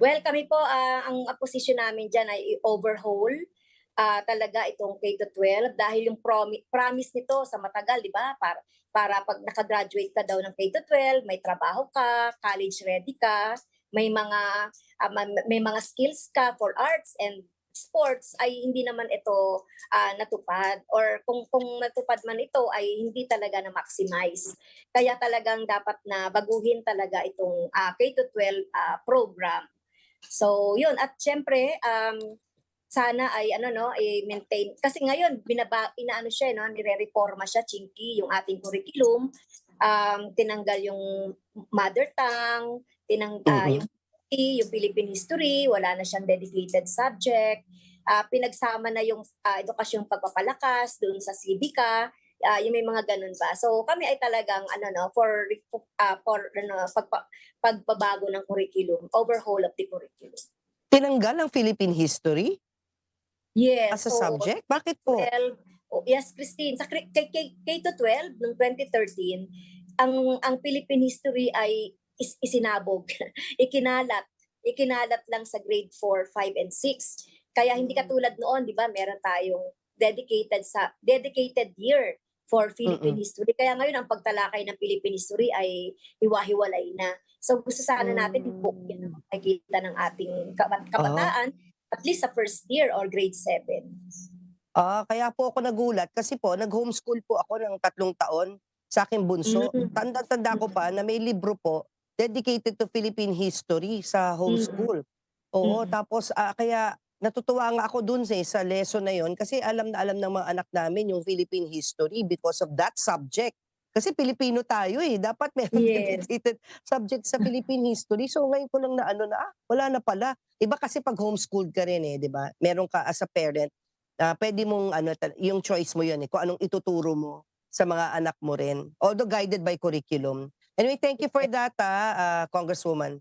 Well, kami po, ah, ang position namin dyan ay i-overhaul ah, talaga itong K-12 dahil yung promi- promise nito sa matagal, di ba? Para, para pag nakagraduate ka daw ng K-12, may trabaho ka, college ready ka, may mga ma- may mga skills ka for arts and sports ay hindi naman ito ah, natupad or kung kung natupad man ito ay hindi talaga na maximize. Kaya talagang dapat na baguhin talaga itong ah, K-12 ah, program. So, yun. At syempre, um, sana ay ano no, i-maintain. Kasi ngayon, binaba, inaano siya, no, nire-reforma siya, chinky, yung ating curriculum. Um, tinanggal yung mother tongue, tinang, ah, Mhm. yung, yung Philippine history, wala na siyang dedicated subject. Ah, pinagsama na yung ah, edukasyong pagpapalakas doon sa civica, ah, yung may mga ganun ba. So kami ay talagang ano no for ah, for ano pagpa, pagbabago ng curriculum, overhaul of the curriculum. Tinanggal ang Philippine history Yes. as a so, subject? Bakit po? Well, oh, yes, Christine, sa K, K, K, K-12 noong 2013, ang ang Philippine history ay is, isinabog, ikinalat, ikinalat lang sa grade 4, 5 and 6. Kaya hindi katulad noon, 'di ba? Meron tayong dedicated sa dedicated year for Philippine Mm-mm. history. Kaya ngayon ang pagtalakay ng Philippine history ay hiwa-hiwalay na. So gusto sana natin Mm. i-book yan ang makikita ng ating kabat- kabataan at least sa first year or grade 7. Ah, kaya po ako nagulat kasi po nag-homeschool po ako ng tatlong taon sa aking bunso. Mm. Tanda-tanda ko pa na may libro po dedicated to Philippine history sa homeschool. Oo, Mm. tapos ah, kaya natutuwa nga ako dun sa, sa lesson na yon kasi alam na alam ng mga anak namin yung Philippine history because of that subject. Kasi Pilipino tayo eh. Dapat meron Yes. dedicated subject sa Philippine history. So ngayon ko lang na ano na, ah, wala na pala. Iba kasi pag homeschooled ka rin eh, di ba? Meron ka as a parent, ah, pwede mong ano, yung choice mo yun eh, kung anong ituturo mo sa mga anak mo rin. Although guided by curriculum. Anyway, thank you for that, ah, ah, Congresswoman.